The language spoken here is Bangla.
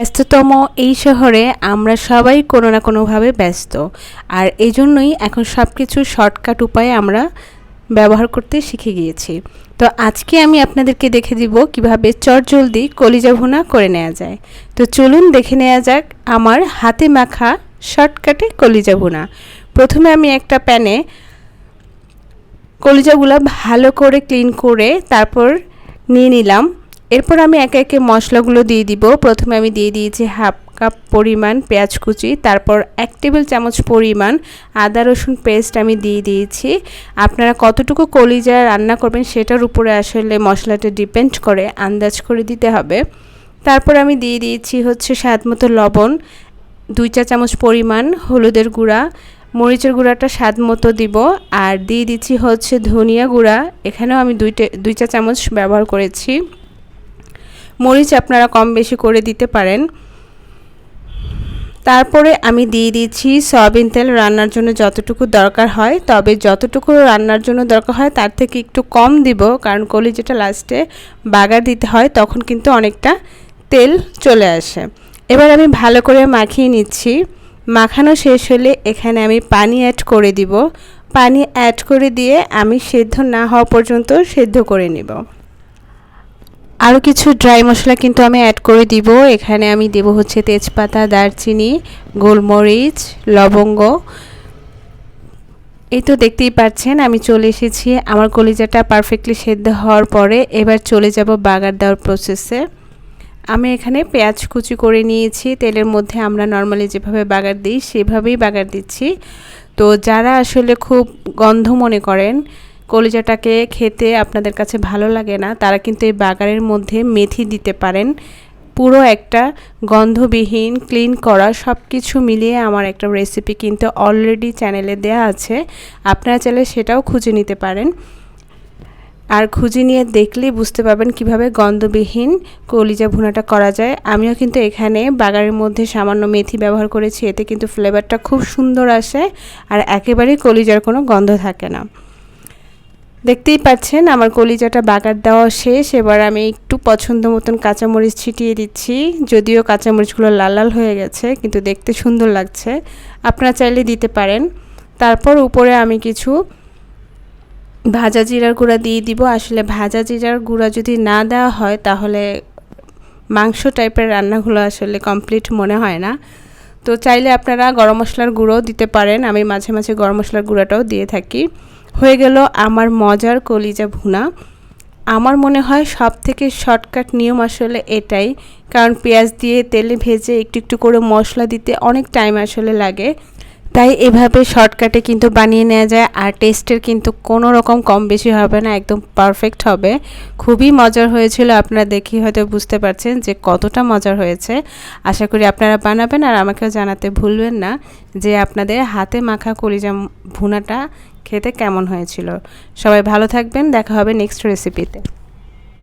ব্যস্ততম এই শহরে আমরা সবাই কোনো না কোনোভাবে ব্যস্ত। আর এই জন্যই এখন সব কিছু শর্টকাট উপায়ে আমরা ব্যবহার করতে শিখে গিয়েছি। তো আজকে আমি আপনাদেরকে দেখে দিব কীভাবে চটজলদি কলিজা ভুনা করে নেওয়া যায়। তো চলুন দেখে নেওয়া যাক আমার হাতে মাখা শর্টকাটে কলিজা ভুনা। প্রথমে আমি একটা প্যানে কলিজাগুলো ভালো করে ক্লিন করে তারপর নিয়ে নিলাম। এরপর আমি একে একে মশলাগুলো দিয়ে দিব। প্রথমে আমি দিয়ে দিয়েছি হাফ কাপ পরিমাণ পেঁয়াজ কুচি, তারপর এক টেবিল চামচ পরিমাণ আদা রসুন পেস্ট আমি দিয়ে দিয়েছি। আপনারা কতটুকু কলিজা রান্না করবেন সেটার উপরে আসলে মশলাটা ডিপেন্ড করে, আন্দাজ করে দিতে হবে। তারপর আমি দিয়ে দিয়েছি হচ্ছে স্বাদ মতো লবণ, দুই চা চামচ পরিমাণ হলুদের গুঁড়া, মরিচের গুঁড়াটা স্বাদ মতো দিব, আর দিয়ে দিচ্ছি হচ্ছে ধনিয়া গুঁড়া। এখানেও আমি দুইটা দুই চা চামচ ব্যবহার করেছি। মরিচ আপনারা কম বেশি করে দিতে পারেন। তারপরে আমি দিয়ে দিচ্ছি সয়াবিন তেল রান্নার জন্য যতটুকু দরকার হয়, তবে যতটুকু রান্নার জন্য দরকার হয় তার থেকে একটু কম দিব, কারণ কলিজাটা লাস্টে বাগার দিতে হয় তখন কিন্তু অনেকটা তেল চলে আসে। এবার আমি ভালো করে মাখিয়ে নিচ্ছি। মাখানো শেষ হলে এখানে আমি পানি অ্যাড করে দিব। পানি অ্যাড করে দিয়ে আমি সেদ্ধ না হওয়া পর্যন্ত সেদ্ধ করে নেব। আরও কিছু ড্রাই মশলা কিন্তু আমি অ্যাড করে দিব। এখানে আমি দেব হচ্ছে তেজপাতা, দারচিনি, গোলমরিচ, লবঙ্গ। এই তো দেখতেই পাচ্ছেন, আমি চলে এসেছি। আমার কলিজাটা পারফেক্টলি সেদ্ধ হওয়ার পরে এবার চলে যাব বাগার দেওয়ার প্রসেসে আমি এখানে পেঁয়াজ কুচি করে নিয়েছি। তেলের মধ্যে আমরা নর্মালি যেভাবে বাগার দিই, সেভাবেই বাগার দিচ্ছি। তো যারা আসলে খুব গন্ধ মনে করেন কলিজাটাকে খেতে আপনাদের কাছে ভালো লাগে না, তারা কিন্তু এই বাগারের মধ্যে মেথি দিতে পারেন। পুরো একটা গন্ধবিহীন, ক্লিন করা সব কিছু মিলিয়ে আমার একটা রেসিপি কিন্তু অলরেডি চ্যানেলে দেয়া আছে। আপনারা চাইলে সেটাও খুঁজে নিতে পারেন। আর খুঁজে নিয়ে দেখলেই বুঝতে পারবেন কীভাবে গন্ধবিহীন কলিজা ভুনাটা করা যায়। আমিও কিন্তু এখানে বাগানের মধ্যে সামান্য মেথি ব্যবহার করেছি, এতে কিন্তু ফ্লেভারটা খুব সুন্দর আসে আর একেবারেই কলিজার কোনো গন্ধ থাকে না। দেখতেই পাচ্ছেন, আমার কলিজাটা বাগার দেওয়া শেষ। এবার আমি একটু পছন্দ মতন কাঁচামরিচ ছিটিয়ে দিচ্ছি। যদিও কাঁচামরিচগুলো লাল লাল হয়ে গেছে, কিন্তু দেখতে সুন্দর লাগছে। আপনারা চাইলে দিতে পারেন। তারপর উপরে আমি কিছু ভাজা জিরার গুঁড়া দিয়ে দিব। আসলে ভাজা জিরার গুঁড়া যদি না দেওয়া হয়, তাহলে মাংস টাইপের রান্নাগুলো আসলে কমপ্লিট মনে হয় না। তো চাইলে আপনারা গরম মশলার গুঁড়োও দিতে পারেন। আমি মাঝে মাঝে গরম মশলার গুঁড়াটাও দিয়ে থাকি। হয়ে গেল আমার মজার কলিজা ভুনা। আমার মনে হয় সব থেকে শর্টকাট নিয়ম আসলে এটাই, কারণ পেঁয়াজ দিয়ে তেলে ভেজে একটু একটু করে মশলা দিতে অনেক টাইম আসলে লাগে। তাই এভাবে শর্টকাটে কিন্তু বানিয়ে নেওয়া যায় আর টেস্টের কিন্তু কোনো রকম কম বেশি হবে না, একদম পারফেক্ট হবে। খুবই মজার হয়েছিল, আপনারা দেখি হয়তো বুঝতে পারছেন যে কতটা মজার হয়েছে। আশা করি আপনারা বানাবেন আর আমাকেও জানাতে ভুলবেন না যে আপনাদের হাতে মাখা কলিজা ভুনাটা খেতে কেমন হয়েছিল। সবাই ভালো থাকবেন, দেখা হবে নেক্সট রেসিপিতে